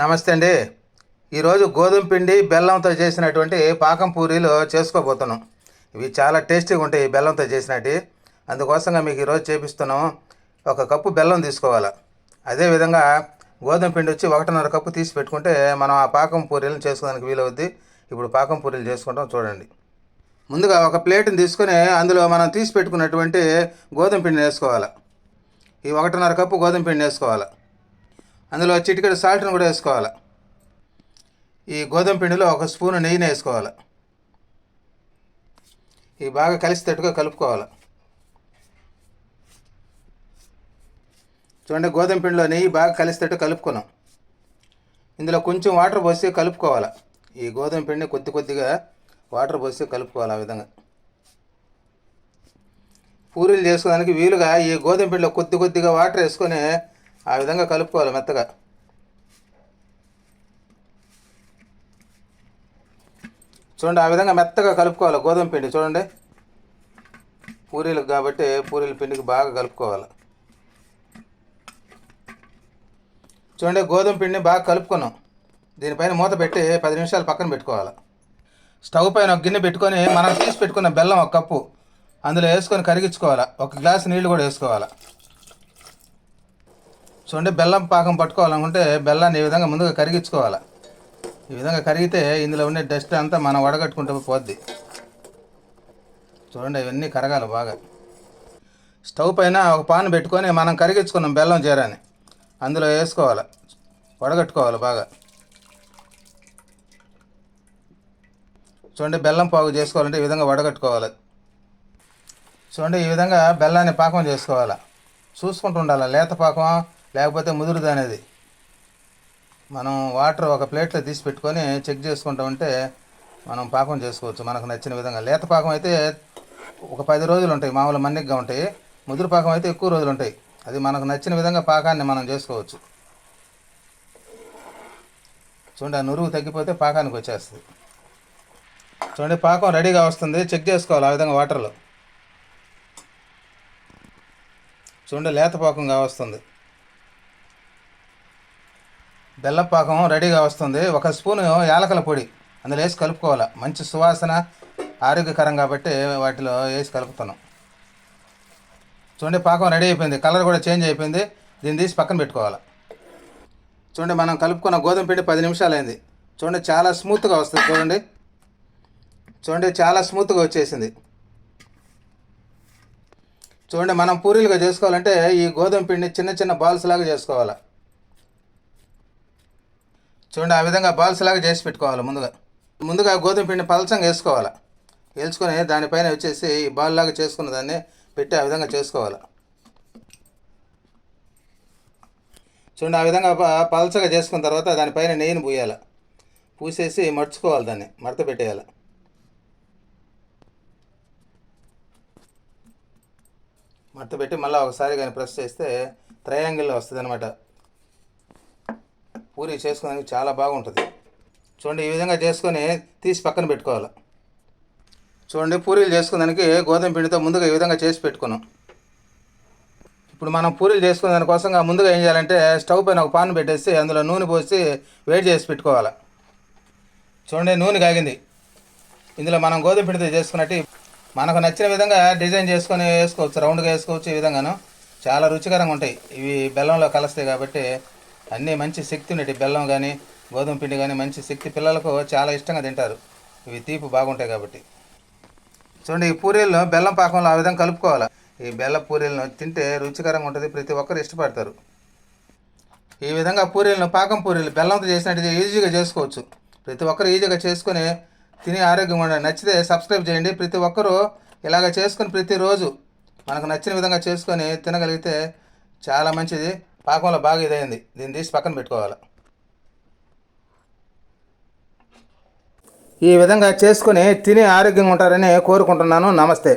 నమస్తే అండి. ఈరోజు గోధుమ పిండి బెల్లంతో చేసినటువంటి పాకం పూరీలు చేసుకోబోతున్నాం. ఇవి చాలా టేస్టీగా ఉంటాయి ఈ బెల్లంతో చేసినట్టు అందుకోసంగా మీకు ఈరోజు చేపిస్తున్నాం. ఒక కప్పు బెల్లం తీసుకోవాలి? అదేవిధంగా గోధుమ పిండి వచ్చి ఒకటిన్నర కప్పు తీసి పెట్టుకుంటే మనం ఆ పాకం పూరీలను చేసుకోవడానికి వీలవుద్ది. ఇప్పుడు పాకం పూరీలు చేసుకుంటాం చూడండి. ముందుగా ఒక ప్లేట్ని తీసుకొని అందులో మనం తీసి పెట్టుకున్నటువంటి గోధుమ పిండిని వేసుకోవాలి? ఈ ఒకటిన్నర కప్పు గోధుమ పిండి వేసుకోవాలి? అందులో చిటికెడు సాల్ట్ని కూడా వేసుకోవాలి. ఈ గోధుమ పిండిలో ఒక స్పూను నెయ్యిని వేసుకోవాలి. ఇవి బాగా కలిసేటట్టుగా కలుపుకోవాలి. చూడండి గోధుమ పిండిలో నెయ్యి బాగా కలిసేటట్టు కలుపుకున్నాం. ఇందులో కొంచెం వాటర్ పోసి కలుపుకోవాలి. ఈ గోధుమ పిండిని కొద్ది కొద్దిగా వాటర్ పోసి కలుపుకోవాలి ఆ విధంగా. పూరీలు చేసుకోవడానికి వీలుగా ఈ గోధుమ పిండిలో కొద్ది కొద్దిగా వాటర్ వేసుకొని ఆ విధంగా కలుపుకోవాలి మెత్తగా. చూడండి ఆ విధంగా మెత్తగా కలుపుకోవాలి గోధుమ పిండి. చూడండి. పూరీలకు కాబట్టి పూరీల పిండికి బాగా కలుపుకోవాలి. చూడండి గోధుమ పిండిని బాగా కలుపుకున్నాం. దీనిపైన మూత పెట్టి పది నిమిషాలు పక్కన పెట్టుకోవాలి. స్టవ్ పైన ఒక గిన్నె పెట్టుకొని మనం తీసి పెట్టుకున్న బెల్లం ఒక కప్పు. అందులో వేసుకొని కరిగించుకోవాలి. ఒక గ్లాస్ నీళ్ళు కూడా వేసుకోవాలి. చూడండి బెల్లం పాకం పట్టుకోవాలనుకుంటే బెల్లాన్ని ఈ విధంగా ముందుగా కరిగించుకోవాలి. ఈ విధంగా కరిగితే ఇందులో ఉండే డస్ట్ అంతా మనం వడగట్టుకుంటే పోద్ది. చూడండి ఇవన్నీ కరగాలి బాగా. స్టవ్ పైన ఒక పాన్ పెట్టుకొని మనం కరిగించుకున్నాం బెల్లం జీరాని. అందులో వేసుకోవాలి. వడగట్టుకోవాలి బాగా. చూడండి బెల్లం పాకు చేసుకోవాలంటే ఈ విధంగా వడగట్టుకోవాలి. చూడండి ఈ విధంగా బెల్లాన్ని పాకం చేసుకోవాలి. చూసుకుంటూ ఉండాలి. లేత పాకం లేకపోతే ముదురుది అనేది. మనం వాటర్ ఒక ప్లేట్లో తీసి పెట్టుకొని చెక్ చేసుకుంటా ఉంటే మనం పాకం చేసుకోవచ్చు. మనకు నచ్చిన విధంగా. లేత పాకం అయితే ఒక పది రోజులు ఉంటాయి. మామూలు మన్నిగ్గా ఉంటాయి. ముదురు పాకం అయితే ఎక్కువ రోజులు ఉంటాయి. అది మనకు నచ్చిన విధంగా పాకాన్ని మనం చేసుకోవచ్చు. చూడండి ఆ నురుగు తగ్గిపోతే పాకానికి వచ్చేస్తుంది. చూడండి పాకం రెడీగా వస్తుంది. చెక్ చేసుకోవాలి ఆ విధంగా వాటర్లో. చూడండి లేత పాకంగా వస్తుంది బెల్లపాకం రెడీగా వస్తుంది. ఒక స్పూను యాలకల పొడి అందులో వేసి కలుపుకోవాలి. మంచి సువాసన ఆరోగ్యకరం కాబట్టి వాటిలో వేసి కలుపుతున్నాం. చూడండి పాకం రెడీ అయిపోయింది. కలర్ కూడా చేంజ్ అయిపోయింది. దీన్ని తీసి పక్కన పెట్టుకోవాలి. చూడండి మనం కలుపుకున్న గోధుమ పిండి పది నిమిషాలు అయింది చూడండి చాలా స్మూత్గా వస్తుంది చూడండి. చూడండి చాలా స్మూత్గా వచ్చేసింది. చూడండి మనం పూరీలుగా చేసుకోవాలంటే ఈ గోధుమ పిండి చిన్న చిన్న బాల్స్ లాగా చేసుకోవాలి. చూడండి ఆ విధంగా బాల్స్ లాగా చేసి పెట్టుకోవాలి ముందుగా. ముందుగా గోధుమ పిండి పలచంగా వేసుకోవాలి. వేల్చుకొని దానిపైన వచ్చేసి బాల్లాగా బాల్ లాగా చేసుకున్న దాన్ని పెట్టి ఆ విధంగా చేసుకోవాలి. చూడండి ఆ విధంగా ప- పలచగా చేసుకున్న తర్వాత దానిపైన నెయ్యిని పూయాలి. పూసేసి మర్చుకోవాలి దాన్ని మడత పెట్టేయాలి. మడత పెట్టి మళ్ళీ ఒకసారి కానీ ప్రెస్ చేస్తే ట్రయాంగిల్లో వస్తుంది అనమాట పూరి చేసుకోవడానికి చాలా బాగుంటుంది. చూడండి ఈ విధంగా చేసుకొని తీసి పక్కన పెట్టుకోవాలి. చూడండి పూరీలు చేసుకోవడానికి గోధుమ పిండితో ముందుగా ఈ విధంగా చేసి పెట్టుకున్నాం. ఇప్పుడు మనం పూరీలు చేసుకునే దానికోసం ముందుగా ఏం చేయాలంటే స్టవ్ పైన ఒక పాన్ పెట్టేసి అందులో నూనె పోసి వేడి చేసి పెట్టుకోవాలి. చూడండి నూనె కాగింది. ఇందులో మనం గోధుమ పిండితో చేసుకున్నట్టు మనకు నచ్చిన విధంగా డిజైన్ చేసుకొని వేసుకోవచ్చు రౌండ్గా వేసుకోవచ్చు ఈ విధంగాను. చాలా రుచికరంగా ఉంటాయి. ఇవి బెల్లంలో కలుస్తాయి కాబట్టి అన్నీ మంచి శక్తి ఉండేవి బెల్లం కానీ గోధుమ పిండి కానీ మంచి శక్తి పిల్లలకు చాలా ఇష్టంగా తింటారు. ఇవి తీపి బాగుంటాయి కాబట్టి. చూడండి ఈ పూరీలను బెల్లం పాకంలో ఆ విధంగా కలుపుకోవాలి. ఈ బెల్ల పూరీలను తింటే రుచికరంగా ఉంటుంది ప్రతి ఒక్కరు ఇష్టపడతారు. ఈ విధంగా పూరీలను పాకం పూరీలు బెల్లంతో చేసినట్టుగా ఈజీగా చేసుకోవచ్చు. ప్రతి ఒక్కరు ఈజీగా చేసుకొని తిని ఆరోగ్యంగా ఉండండి. నచ్చితే సబ్స్క్రైబ్ చేయండి. ప్రతి ఒక్కరూ ఇలాగ చేసుకొని ప్రతిరోజు మనకు నచ్చిన విధంగా చేసుకొని తినగలిగితే చాలా మంచిది. పాకంలో బాగా ఇదైంది. దీన్ని తీసి పక్కన పెట్టుకోవాలి. ఈ విధంగా చేసుకొని తిని ఆరోగ్యంగా ఉంటారని కోరుకుంటున్నాను. నమస్తే.